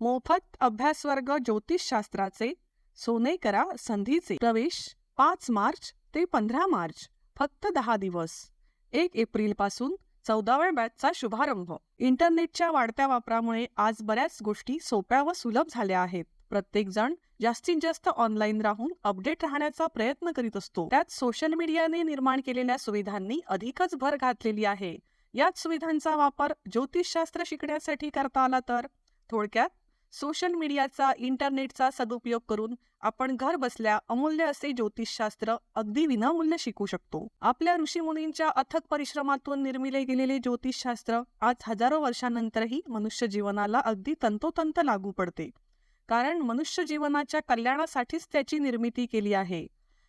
मोफत अभ्यास वर्ग ज्योतिषशास्त्राचे सोने करा संधीचे. प्रवेश पाच मार्च ते पंधरा मार्च फक्त दहा दिवस. एक एप्रिलपासून चौदाव्या बॅचचा शुभारंभ. इंटरनेटच्या वाढत्या वापरामुळे आज बऱ्याच गोष्टी सोप्या व सुलभ झाल्या आहेत. प्रत्येक जण जास्तीत जास्त ऑनलाईन राहून अपडेट राहण्याचा प्रयत्न करीत असतो. त्यात सोशल मीडियाने निर्माण केलेल्या सुविधांनी अधिकच भर घातलेली आहे. याच सुविधांचा वापर ज्योतिषशास्त्र शिकण्यासाठी करता आला तर? थोडक्यात सोशल मीडियाचा इंटरनेटचा सदुपयोग करून आपण घर बसल्या अमूल्य असे ज्योतिषशास्त्र अगदी विनामूल्य शिकू शकतो. आपल्या ऋषीमुनींच्या अथक परिश्रमातून निर्मिले गेलेले ज्योतिषशास्त्र आज हजारो वर्षांनंतरही मनुष्य जीवनाला अगदी तंतोतंत लागू पडते. कारण मनुष्य जीवनाच्या कल्याणासाठीच त्याची निर्मिती केली आहे.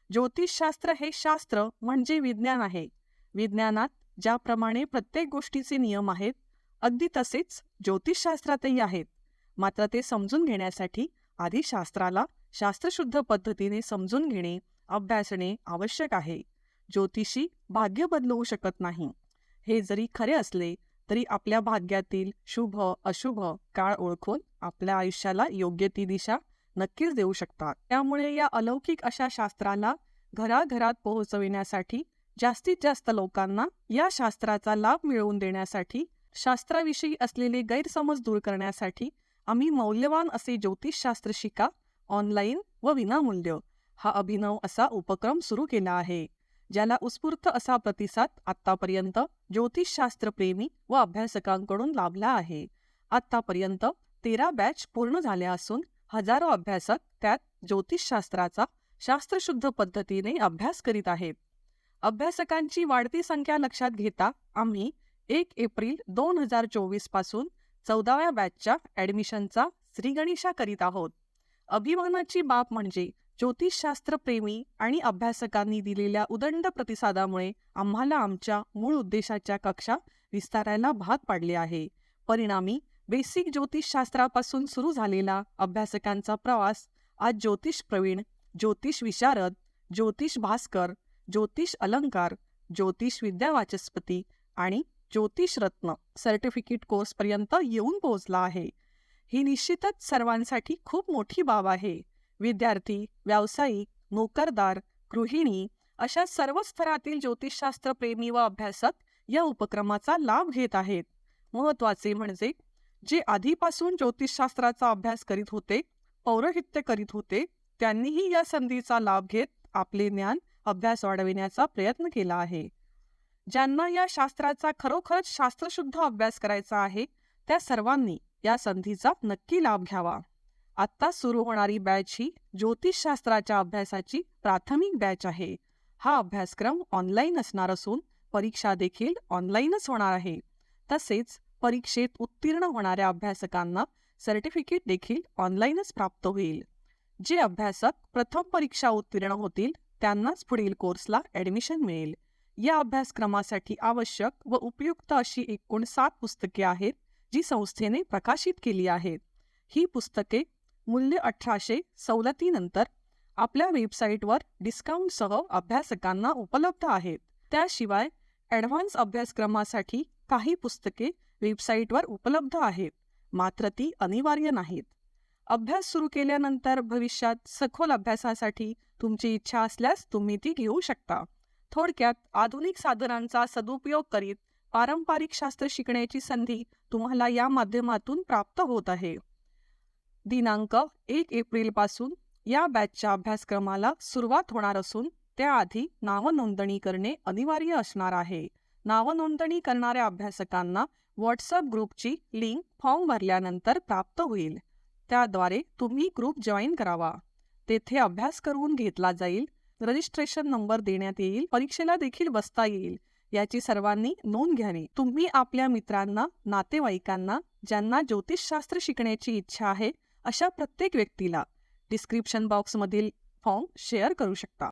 ज्योतिषशास्त्र हे शास्त्र म्हणजे विज्ञान आहे. विज्ञानात ज्याप्रमाणे प्रत्येक गोष्टीचे नियम आहेत अगदी तसेच ज्योतिषशास्त्रातही आहेत. मात्र ते समजून घेण्यासाठी आधी शास्त्राला शास्त्रशुद्ध पद्धतीने समजून घेणे अभ्यासणे आवश्यक आहे. ज्योतिषी भाग्य बदलवू शकत नाही. हे जरी खरे असले तरी आपल्या भाग्यातील शुभ अशुभ काळ ओळखून आपल्या आयुष्याला योग्य ती दिशा नक्कीच देऊ शकतात. त्यामुळे या अलौकिक अशा शास्त्राला घराघरात पोहोचविण्यासाठी जास्तीत जास्त लोकांना या शास्त्राचा लाभ मिळवून देण्यासाठी शास्त्राविषयी असलेले गैरसमज दूर करण्यासाठी आम्ही मौल्यवान असे ज्योतिषशास्त्र शिका ऑनलाईन व विनामूल्य. हा अभिनव असा उपक्रम सुरू केला आहे ज्याला उत्स्फूर्त असा प्रतिसाद आतापर्यंत ज्योतिषशास्त्रप्रेमी व अभ्यासकांकडून लाभला आहे. आत्तापर्यंत तेरा बॅच पूर्ण झाल्या असून हजारो अभ्यासक त्यात ज्योतिषशास्त्राचा शास्त्रशुद्ध पद्धतीने अभ्यास करीत आहेत. अभ्यासकांची वाढती संख्या लक्षात घेता आम्ही एक एप्रिल दोन हजार चोवीसपासून चौदाव्या बॅचच्या ॲडमिशनचा श्रीगणेशा करीत आहोत. अभिमानाची बाब म्हणजे ज्योतिषशास्त्र प्रेमी आणि अभ्यासकांनी दिलेल्या उदंड प्रतिसादामुळे आम्हाला आमच्या मूळ उद्देशाच्या कक्षा विस्तारायला भाग पाडले आहे. परिणामी बेसिक ज्योतिषशास्त्रापासून सुरू झालेला अभ्यासकांचा प्रवास आज ज्योतिष प्रवीण ज्योतिष विशारद ज्योतिष भास्कर ज्योतिष अलंकार ज्योतिष विद्यावाचस्पती आणि ज्योतिष रत्न सर्टिफिकेट कोर्सपर्यंत येऊन पोहोचला आहे. ही निश्चितच सर्वांसाठी खूप मोठी बाब आहे. विद्यार्थी व्यावसायिक नोकरदार गृहिणी अशा सर्व स्तरातील ज्योतिषशास्त्र प्रेमी व अभ्यासक या उपक्रमाचा लाभ घेत आहेत. महत्त्वाचे म्हणजे जे आधीपासून ज्योतिषशास्त्राचा अभ्यास करीत होते पौरोहित्य करीत होते त्यांनीही या संधीचा लाभ घेत आपले ज्ञान अभ्यास वाढविण्याचा प्रयत्न केला आहे. ज्यांना या शास्त्राचा खरोखरच शास्त्रशुद्ध अभ्यास करायचा आहे त्या सर्वांनी या संधीचा नक्की लाभ घ्यावा. आत्ता सुरू होणारी बॅच ही ज्योतिषशास्त्राच्या अभ्यासाची प्राथमिक बॅच आहे. हा अभ्यासक्रम ऑनलाईन असणार असून परीक्षा देखील ऑनलाईनच होणार आहे. तसेच परीक्षेत उत्तीर्ण होणाऱ्या अभ्यासकांना सर्टिफिकेट देखील ऑनलाईनच प्राप्त होईल. जे अभ्यासक प्रथम परीक्षा उत्तीर्ण होतील त्यांनाच पुढील कोर्सला ॲडमिशन मिळेल. या अभ्यासक्रमासाठी आवश्यक व उपयुक्त अशी एकूण सात पुस्तके आहेत जी संस्थेने प्रकाशित केली आहेत. ही पुस्तके मूल्य अठराशे सवलतीनंतर आपल्या वेबसाईटवर डिस्काउंटसह अभ्यासकांना उपलब्ध आहेत. त्याशिवाय ॲडव्हान्स अभ्यासक्रमासाठी काही पुस्तके वेबसाईटवर उपलब्ध आहेत मात्र ती अनिवार्य नाहीत. अभ्यास सुरू केल्यानंतर भविष्यात सखोल अभ्यासासाठी तुमची इच्छा असल्यास तुम्ही ती घेऊ शकता. थोडक्यात आधुनिक साधनांचा सदुपयोग करीत पारंपरिक शास्त्र शिकण्याची संधी तुम्हाला या माध्यमातून प्राप्त होत आहे. दिनांक एक एप्रिलपासून या बॅचच्या अभ्यासक्रमाला सुरुवात होणार असून त्याआधी नावनोंदणी करणे अनिवार्य असणार आहे. नावनोंदणी करणाऱ्या अभ्यासकांना व्हॉट्सअप ग्रुपची लिंक फॉर्म भरल्यानंतर प्राप्त होईल. त्याद्वारे तुम्ही ग्रुप जॉईन करावा. तेथे अभ्यास करून घेतला जाईल. रजिस्ट्रेशन नंबर देण्यात येईल परीक्षेला देखील बसता येईल. याची सर्वांनी नोंद घ्यावी. तुम्ही आपल्या मित्रांना नातेवाईकांना ज्यांना ज्योतिषशास्त्र शिकण्याची इच्छा आहे अशा प्रत्येक व्यक्तीला डिस्क्रिप्शन बॉक्समधील फॉर्म शेअर करू शकता.